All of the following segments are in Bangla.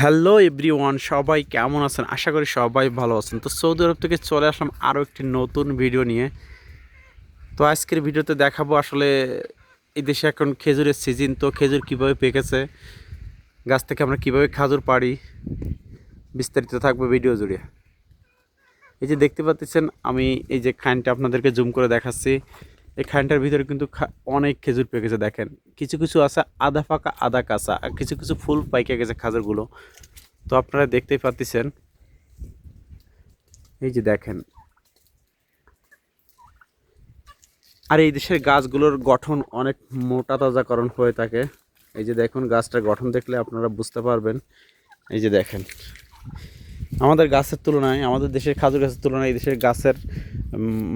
হ্যালো এভরিওয়ান, সবাই কেমন আছেন? আশা করি সবাই ভালো আছেন। তো সৌদি আরব থেকে চলে আসলাম আরও একটি নতুন ভিডিও নিয়ে। তো আজকের ভিডিওতে দেখাবো আসলে এই দেশে এখন খেজুরের সিজন তো খেজুর কীভাবে পেকেছে, গাছ থেকে আমরা কীভাবে খাজুর পাড়ি, বিস্তারিত থাকবে ভিডিও জুড়ে। এই যে দেখতে পাচ্ছেন, আমি এই যে খানটা আপনাদেরকে জুম করে দেখাচ্ছি। এই খানটার ভিতরে কিন্তু অনেক খেজুর পেয়ে গেছে, দেখেন। কিছু কিছু আছে আধা পাকা আধা কাঁচা, আর কিছু কিছু ফুল পাইকে গেছে খাজুরগুলো। তো আপনারা দেখতেই পাচ্ছেন এই যে দেখেন। আর এই দেশের গাছগুলোর গঠন অনেক মোটা তাজাকরণ হয়ে থাকে। এই যে দেখুন, গাছটার গঠন দেখলে আপনারা বুঝতে পারবেন। এই যে দেখেন। আমাদের গাছের তুলনায়, আমাদের দেশের খাজুর গাছের তুলনায় এই দেশের গাছের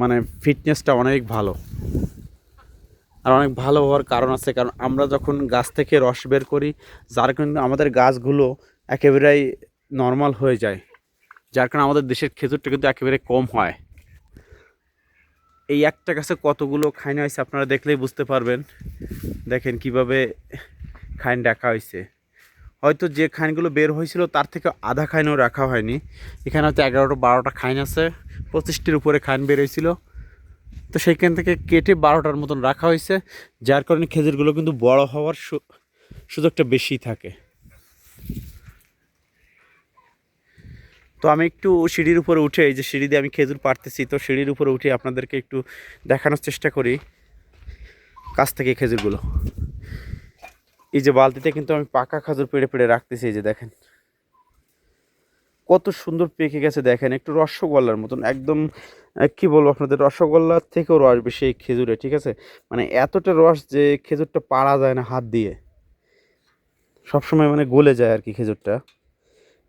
মানে ফিটনেসটা অনেক ভালো। আর অনেক ভালো হওয়ার কারণ আছে, কারণ আমরা যখন গাছ থেকে রস বের করি, যার কারণে আমাদের গাছগুলো একেবারেই নর্মাল হয়ে যায়। যার কারণে আমাদের দেশের খেজুরটা কিন্তু একেবারে কম হয়। এই একটা গাছে কতগুলো খাইনা হয়েছে আপনারা দেখলেই বুঝতে পারবেন। দেখেন কীভাবে খাইন রাখা হয়েছে। হয়তো যে খাইনগুলো বের হয়েছিল, তার থেকে আধা খাইনও রাখা হয়নি। এখানে হয়তো এগারোটা, বারোটা খাইন আছে। পঁচিশটির উপরে খাইন বের হয়েছিল। তো সেইখান থেকে কেটে বারোটার মতন রাখা হয়েছে। যার কারণে খেজুরগুলো কিন্তু বড় হওয়ার সুযোগটা বেশি থাকে। তো আমি একটু সিঁড়ির উপরে উঠে, এই যে সিঁড়ি দিয়ে আমি খেজুর পারতেছি তো সিঁড়ির উপরে উঠে আপনাদেরকে একটু দেখানোর চেষ্টা করি। কাছ থেকে খেজুরগুলো। এই যে বালতিতে কিন্তু আমি পাকা খাজুর পেড়ে পেড়ে রাখতেছি, এই যে দেখেন। কত সুন্দর পেকে গেছে, দেখেন, একটু রসগোল্লার মতন, একদম কি বলব আপনাদের রসগোল্লার থেকেও রস বেশি এই খেজুরে, ঠিক আছে? মানে এতটা রস যে খেজুরটা পাড়া যায় না হাত দিয়ে। সবসময় মানে গলে যায় আর কি খেজুরটা।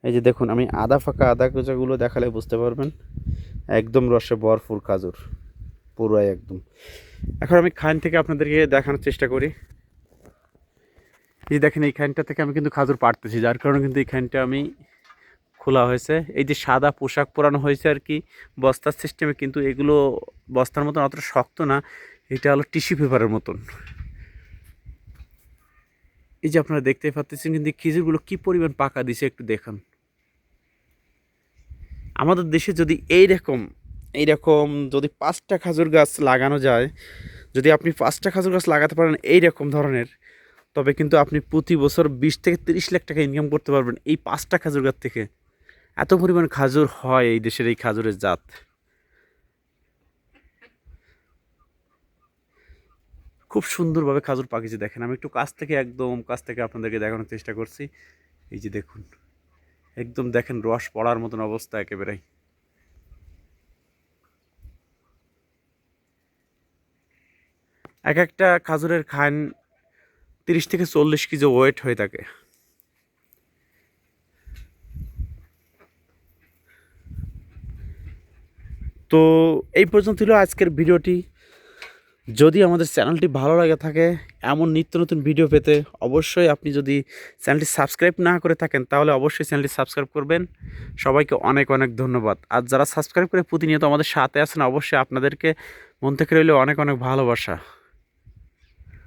এই যে দেখুন, আমি আদা ফাঁকা আদা কোচাগুলো দেখালে বুঝতে পারবেন, একদম রসে ভরপুর খাজুর, পুরাই একদম। এখন আমি খান থেকে আপনাদেরকে দেখানোর চেষ্টা করি। এই দেখেন এইখানটা থেকে আমি কিন্তু খাজুর পাড়তেছি, যার কারণে কিন্তু এইখানটা আমি খোলা হয়েছে। এই যে সাদা পোশাক পরানো হয়েছে আর কি, বস্তার সিস্টেমে কিন্তু এগুলো বস্তার মতন অতটা শক্ত না, এটা হলো টিস্যু পেপারের মতন। এই যে আপনারা দেখতে পাচ্ছেন কিন্তু খেজুরগুলো কি পরিমাণ পাকা দিছে একটু দেখান। আমাদের দেশে যদি এই রকম এই রকম যদি পাঁচটা খাজুর গাছ লাগানো যায়, যদি আপনি পাঁচটা খাজুর গাছ লাগাতে পারেন এই রকম ধরনের তবে কিন্তু আপনি প্রতি বছর বিশ থেকে তিরিশ লাখ টাকা ইনকাম করতে পারবেন এই পাঁচটা খাজুর গাছ থেকে। এত পরিমাণ খাজুর হয় এই দেশের এই খাজুরের জাত। খুব সুন্দরভাবে খাজুর পাকিয়েছে দেখেন। আমি একটু কাছ থেকে একদম কাছ থেকে আপনাদেরকে দেখানোর চেষ্টা করছি। এই যে দেখুন, একদম দেখেন রস পড়ার মতন অবস্থা একেবারেই। এক একটা খাজুরের খান তিরিশ থেকে চল্লিশ কেজি ওয়েট হয়ে থাকে। তো এই পর্যন্ত ছিল আজকের ভিডিওটি। যদি আমাদের চ্যানেলটি ভালো লাগে থাকে, এমন নিত্য নতুন ভিডিও পেতে অবশ্যই আপনি যদি চ্যানেলটি সাবস্ক্রাইব না করে থাকেন, তাহলে অবশ্যই চ্যানেলটি সাবস্ক্রাইব করবেন। সবাইকে অনেক অনেক ধন্যবাদ। আর যারা সাবস্ক্রাইব করে প্রতিনিয়ত আমাদের সাথে আছেন, অবশ্যই আপনাদেরকে মন থেকে রইলে অনেক অনেক ভালোবাসা।